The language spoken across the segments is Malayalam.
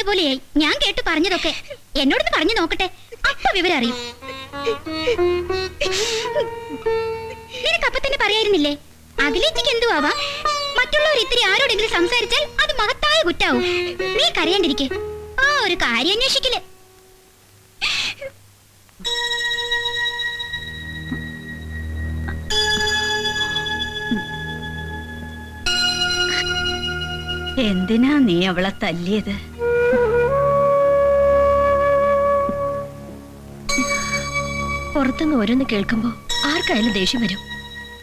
പറഞ്ഞ പോലെയായി. ഞാൻ കേട്ട് പറഞ്ഞതൊക്കെ. എന്നോടൊന്ന് പറഞ്ഞു നോക്കട്ടെ. അപ്പൊ വിവരം അറിയും. നിനക്ക് അപ്പൊ തന്നെ പറയായിരുന്നില്ലേ? അഖിലേച്ചിക്ക് എന്തു ആവാം? മറ്റുള്ളവർ ഇത്തിരി ആരോടെങ്കിലും സംസാരിച്ചാൽ അത് മഹത്തായ കുറ്റാവും. നീ കരയാണ്ടിരിക്കെ. ആ ഒരു കാര്യം അന്വേഷിക്കൽ എന്തിനാ നീ അവളെ തല്ലിയത്? പുറത്തുനിന്ന് ഓരോന്ന് കേൾക്കുമ്പോ ആർക്കായാലും ദേഷ്യം വരും.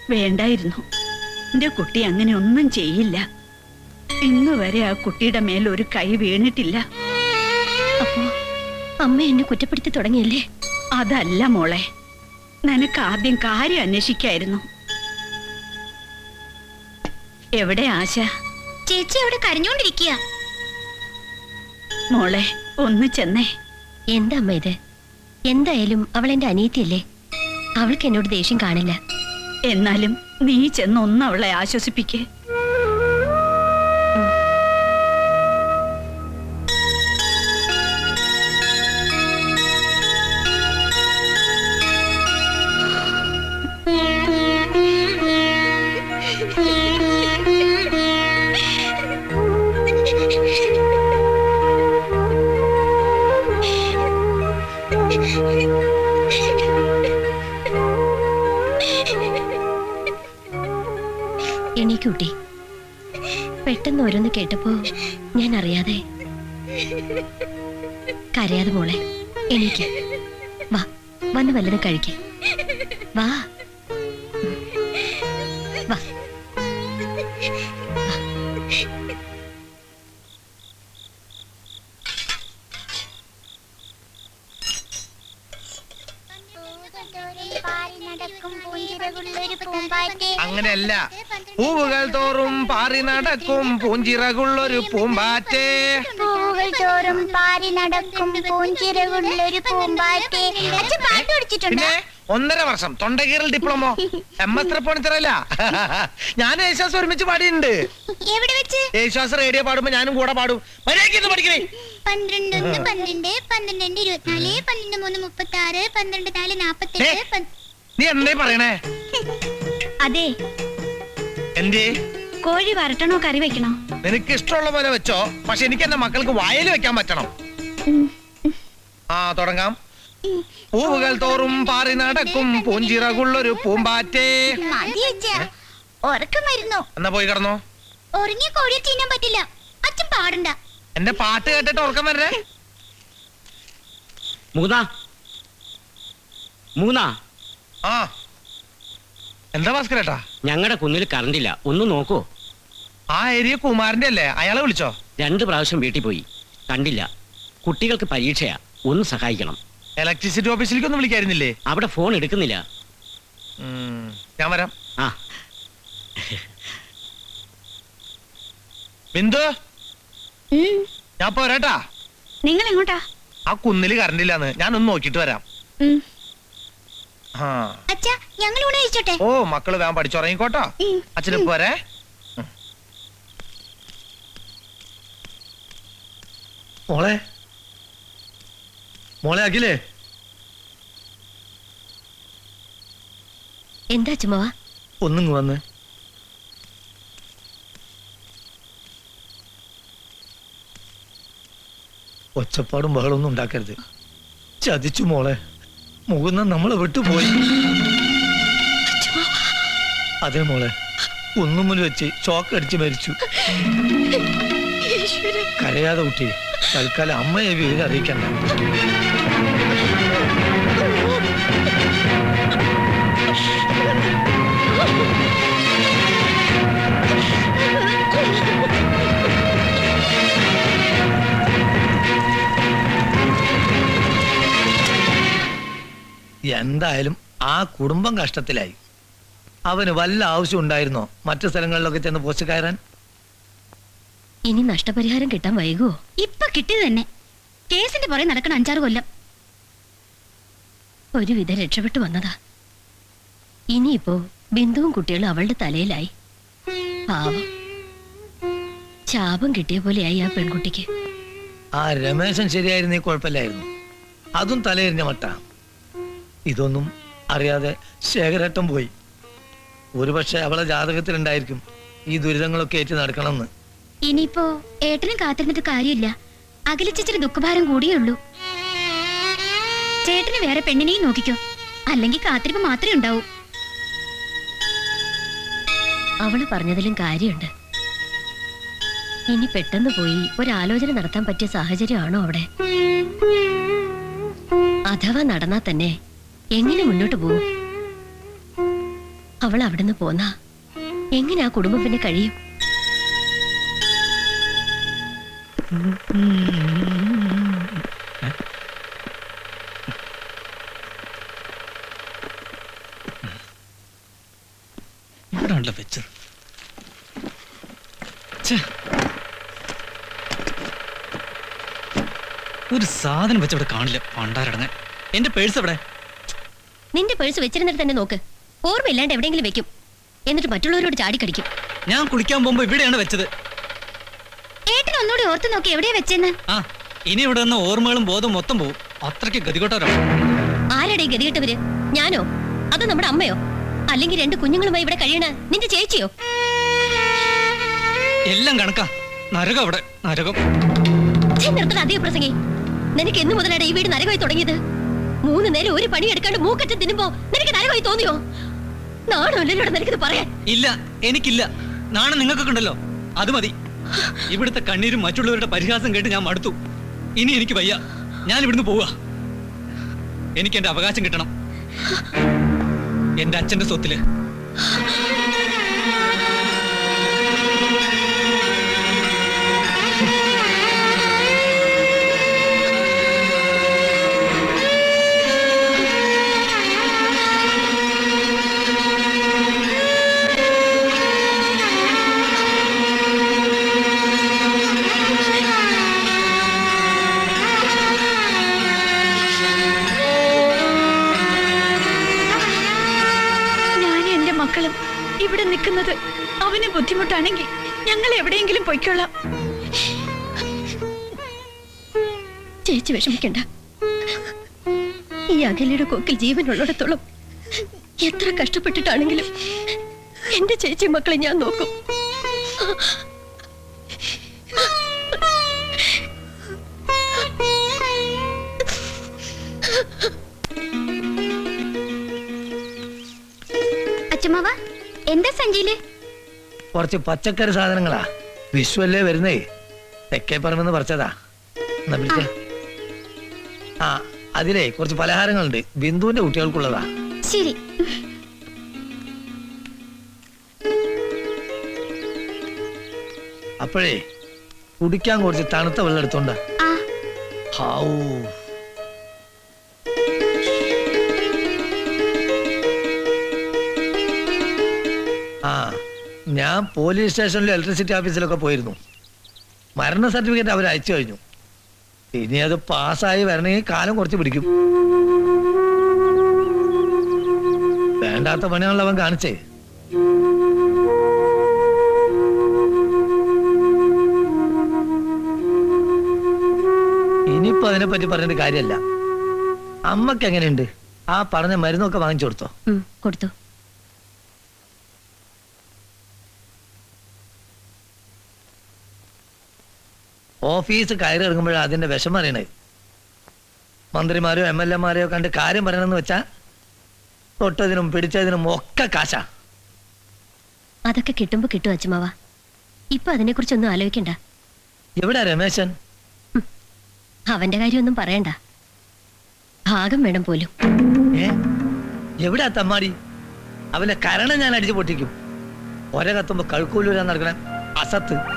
വേണ്ടായിരുന്നു. എന്റെ കുട്ടി അങ്ങനെ ഒന്നും ചെയ്യില്ല. ഇന്ന് വരെ ആ കുട്ടിയുടെ മേൽ ഒരു കൈ വീണിട്ടില്ല. അപ്പോ അമ്മ എന്നെ കുറ്റപ്പെടുത്തി തുടങ്ങിയല്ലേ? അതല്ല മോളെ. നിനക്ക് ആദ്യം കാര്യം അന്വേഷിക്കായിരുന്നു. എവിടെ ആശ? ചേച്ചി അവിടെ കരഞ്ഞോണ്ടിരിക്കുക മോളെ ഒന്ന് ചെന്നേ. എന്താ അമ്മ ഇത്? എന്തായാലും അവൾ എന്റെ അനിയത്തിയല്ലേ? അവൾക്ക് എന്നോട് ദേഷ്യം കാണില്ല. എന്നാലും നീ ചെന്ന് ഒന്ന് അവളെ ആശ്വസിപ്പിക്കേ. പെട്ടെന്ന് ഓരോന്ന് കേട്ടപ്പോ ഞാൻ അറിയാതെ കരയാതെ മോളെ എനിക്ക് വാ വന്ന് വല്ലതും കഴിക്ക. വാ. വാ. അങ്ങനെയല്ല. പൂവുകൾ തോറും പാറി നടക്കും പൂഞ്ചിറകുള്ളൊരു പൂമ്പാറ്റേ. പൂവുകൾ തോറും പാറി നടക്കും പൂഞ്ചിറകുള്ളൊരു പൂമ്പാറ്റേ. അച്ഛൻ പാട്ട് പഠിച്ചിട്ടുണ്ട്? ഒന്നര വർഷം തൊണ്ടകീറൽ ഡിപ്ലോമോ. എം എസ് തൃപ്പൂണിത്തറല്ല ഞാൻ യേശുദാസ് ഒരുമിച്ച് പാടിയിട്ടുണ്ട്. എവിടെ വെച്ച്? യേശുദാസ് റേഡിയോ പാടുമ്പോ ഞാനും കൂടെ പാടും. മര്യാദയ്ക്ക് ഇത് പഠിക്കണേ. പന്ത്രണ്ട് ഒന്ന് പന്ത്രണ്ട് പന്ത്രണ്ട് രണ്ട് ഇരുപത്തിനാല് പന്ത്രണ്ട് മൂന്ന് മുപ്പത്തി ആറ് പന്ത്രണ്ട് നാല് നാപ്പത്തി നീ എന്തേ പറയണേ? അതെ. എന്തേ? കോഴി വരട്ടണോ കറി വെക്കണോ? നിനക്ക് ഇഷ്ടമുള്ള പോലെ വെച്ചോ. പക്ഷെ എനിക്ക് എന്റെ മക്കൾക്ക് വയൽ വെക്കാൻ പറ്റണം. ആ തുടങ്ങാം. പൂവുകൾ തോറും പാറി നടക്കും. പൂഞ്ചിറകുള്ളൊരു പൂമ്പാറ്റേ. എന്നാ പോയി കിടന്നോ. ഉറങ്ങിയ കോഴിയെ തിന്നാൻ പറ്റില്ല. അച്ഛൻ പാടണ്ട. എന്റെ പാട്ട് കേട്ടിട്ട് ഉറക്കം വരണേ മൂന്നാ. മൂന്നാ. ആ. എന്താ ഭാസ്കരേട്ടാ ഞങ്ങളുടെ കുന്നിൽ കറണ്ടില്ല. ഒന്ന് നോക്കൂ. ആ ഏരിയ കുമാരന്റെ അല്ലേ? അയാളെ വിളിച്ചോ? രണ്ട് പ്രാവശ്യം വീട്ടിൽ പോയി. കണ്ടില്ല. കുട്ടികൾക്ക് പരീക്ഷയാ. ഒന്ന് സഹായിക്കണം. ഇലക്ട്രിസിറ്റി ഓഫീസിലേക്ക് ഒന്നും വിളിക്കായിരുന്നില്ലേ? അവിടെ ഫോൺ എടുക്കുന്നില്ല. ഉം, ഞാൻ വരാം. ആ. ബിന്ദു? ഉം, ഞാൻ പോരാട്ടാ. നിങ്ങൾ എങ്ങോട്ടാ ആ കുന്നിൽ കറണ്ട് ഇല്ലാന്ന് ഞാൻ ഒന്ന് നോക്കിട്ട് വരാം. ഉം. ആ. അച്ഛാ ഞങ്ങൾ ഊണ് കഴിച്ചോട്ടെ ഓ മക്കൾ വേഗം പഠിച്ചുറങ്ങിക്കോട്ടോ. അച്ഛനും പോരെ. മോളെ. മോളെ അഖിലേ. എന്താ ചുമവാ ഒന്നും വന്ന്. ഒച്ചപ്പാടും ബഹളമൊന്നും ഉണ്ടാക്കരുത്. ചതിച്ചു മോളെ. മുകുന്ന നമ്മളെ വിട്ടുപോയി. അതെ മോളെ കുന്നുമ്മിൽ വെച്ച് ചോക്ക് അടിച്ച് മരിച്ചു. കരയാതെ കുട്ടി തൽക്കാലം അമ്മയെ വിവരം അറിയിക്കണ്ട. എന്തായാലും ആ കുടുംബം കഷ്ടത്തിലായി. അവന് വല്ല ആവശ്യം ഉണ്ടായിരുന്നോ? മറ്റു സ്ഥലങ്ങളിലൊക്കെ ചെന്ന് പോസ്റ്റ് കയറാൻ? ഇനി നഷ്ടപരിഹാരം കിട്ടാൻ വൈകുവോ ഇപ്പൊ കിട്ടിയത് തന്നെ. കേസിന്റെ പുറകെ നടക്കണ അഞ്ചാറ് കൊല്ലം. ഒരുവിധം രക്ഷപ്പെട്ടു വന്നതാ. ഇനിയിപ്പോ ബിന്ദുവും കുട്ടികളും അവളുടെ തലയിലായി. പാവം. ശാപം കിട്ടിയ പോലെയായി ആ പെൺകുട്ടിക്ക്. ആ രമേശൻ ശരിയായിരുന്നേ കുഴപ്പമില്ലായിരുന്നു. അതും തലയെറിഞ്ഞ മട്ട. ഇതൊന്നും അറിയാതെ ശേഖരട്ടം പോയി. ഒരുപക്ഷെ അവളെ ജാതകത്തിലുണ്ടായിരിക്കും ഈ ദുരിതങ്ങളൊക്കെ ഏറ്റ് നടക്കണമെന്ന്. ഇനിയിപ്പോ ഏട്ടനും കാത്തിരുന്നിട്ട് കാര്യമില്ല. അകലിച്ചിരി ദുഃഖഭാരം കൂടിയേ ഉള്ളൂ. ചേട്ടന് വേറെ പെണ്ണിനെയും നോക്കിക്കോ. അല്ലെങ്കിൽ കാത്തിരിപ്പ് മാത്രമേ ഉണ്ടാവൂ. അവൾ പറഞ്ഞതിലും കാര്യമുണ്ട്. ഇനി പെട്ടെന്ന് പോയി ഒരാലോചന നടത്താൻ പറ്റിയ സാഹചര്യമാണോ അവിടെ? അഥവാ നടന്നാ തന്നെ എങ്ങനെ മുന്നോട്ട് പോകും? അവൾ അവിടുന്ന് പോന്നാ. എങ്ങനെ ആ കുടുംബം പിന്നെ കഴിയും. ഒരു സാധനം വെച്ചവിടെ കാണില്ല പണ്ടാരടങ്ങാൻ. എന്റെ പേഴ്സ് എവിടെ? നിന്റെ പേഴ്സ് വെച്ചിരുന്നിട്ട് തന്നെ നോക്ക്. ഓർമ്മയില്ലാണ്ട് എവിടെയെങ്കിലും വെക്കും. എന്നിട്ട് മറ്റുള്ളവരോട് ചാടിക്കടിക്കും. ഞാൻ കുളിക്കാൻ പോകുമ്പോ ഇവിടെയാണ് വെച്ചത്. ഏട്ടൻ ഒന്നുകൂടി ഓർത്ത് നോക്കി എവിടെയാ വെച്ചെന്ന്? ആ ഇനി ഇവിടെ നിന്ന് ഓർമ്മകളും ബോധം മൊത്തം പോകും അത്രയ്ക്ക് ഗതികെട്ടവരാണ് ആരുടെ ഈ ഗതികെട്ടവര്? ഞാനോ? അത് നമ്മുടെ അമ്മയോ? അല്ലെങ്കിൽ രണ്ട് കുഞ്ഞുങ്ങളുമായി ഇവിടെ കഴിയണ നിന്റെ ചേച്ചിയോ? എല്ലാം കണക്കാ. നരകം അവിടെ. നരകം. നിർത്തണ അധിക പ്രസംഗി? നിനക്ക് എന്ന് മുതലാണ് ഈ വീട് നരകമായി തുടങ്ങിയത്? മൂന്ന് നേരം ഒരു പണി എടുക്കാണ്ട് മൂക്കറ്റം തിന്നുമ്പോ നിനക്ക് നരകമായി തോന്നിയോ? നാണോ നിനക്കിത് പറയാൻ? ഇല്ല എനിക്കില്ല. നാണം നിങ്ങൾക്കൊക്കെ ഉണ്ടല്ലോ. അത് മതി. ഇവിടുത്തെ കണ്ണീരും മറ്റുള്ളവരുടെ പരിഹാസം കേട്ട് ഞാൻ മടുത്തു. ഇനി എനിക്ക് വയ്യ. ഞാൻ ഇവിടുന്ന് പോവുക. എനിക്ക് എന്റെ അവകാശം കിട്ടണം. എന്റെ അച്ഛന്റെ സ്വത്തിൽ. ബുദ്ധിമുട്ടാണെങ്കിൽ ഞങ്ങൾ എവിടെയെങ്കിലും പൊയ്ക്കൊള്ളാം. ചേച്ചി വിഷമിക്കണ്ട. ഈ അകലയുടെ കൊക്കിൽ ജീവനുള്ളിടത്തോളം എത്ര കഷ്ടപ്പെട്ടിട്ടാണെങ്കിലും എന്റെ ചേച്ചി മക്കളെ ഞാൻ നോക്കും. അച്ഛമാവ എന്താ സഞ്ചിയിൽ കുറച്ച് പച്ചക്കറി സാധനങ്ങളാ. വിശ്വല്ലേ വരുന്നേ? തെക്കേ പറമ്പെന്ന് പറിച്ചതാ. എന്നാ വിളിച്ച? ആ അതിലേ കുറച്ച് പലഹാരങ്ങളുണ്ട്. ബിന്ദുവിന്റെ കുട്ടികൾക്കുള്ളതാ. ശരി. അപ്പോഴേ കുടിക്കാൻ കുറച്ച് തണുത്ത വെള്ളം എടുത്തോണ്ട ഹാവൂ. ഞാൻ പോലീസ് സ്റ്റേഷനിലും ഇലക്ട്രിസിറ്റി ഓഫീസിലൊക്കെ പോയിരുന്നു. മരണ സർട്ടിഫിക്കറ്റ് അവർ അയച്ചു കഴിഞ്ഞു. ഇനി അത് പാസ്സായി വരണമെങ്കിൽ കാലം കുറച്ച് പിടിക്കും. വേണ്ടാത്ത പണിയാണല്ലോ അവൻ കാണിച്ചേ. ഇനിയിപ്പോ അതിനെ പറ്റി പറഞ്ഞിട്ട് കാര്യമല്ല അമ്മയ്ക്ക് എങ്ങനെയുണ്ട് ആ പറഞ്ഞ മരുന്നൊക്കെ വാങ്ങിച്ചു കൊടുത്തോ? കൊടുത്തു. ഓഫീസ് കയറി ഇറങ്ങുമ്പോഴാണ് അതിന്റെ വിഷം അറിയണേ. മന്ത്രിമാരെയോ എം എൽ എമാരെയോ കണ്ട് കാര്യം പറയണമെന്ന് വെച്ചാ തൊട്ടതിനും പിടിച്ചതിനും ഒക്കെ കാശാ. അതൊക്കെ കിട്ടുമ്പോ കിട്ടും അച്ഛമാവ. ഇപ്പൊ അതിനെ കുറിച്ചൊന്നും ആലോചിക്കണ്ട. എവിടാ രമേശൻ? അവന്റെ കാര്യമൊന്നും പറയണ്ട. ഭാഗം വേണം പോലും. എവിടാ തമ്മാടി? അവന്റെ കരണം ഞാൻ അടിച്ചു പൊട്ടിക്കും. ഒരേ കത്തുമ്പോ കഴുക്കൂലൂരാ നടക്കണ. അസത്ത്.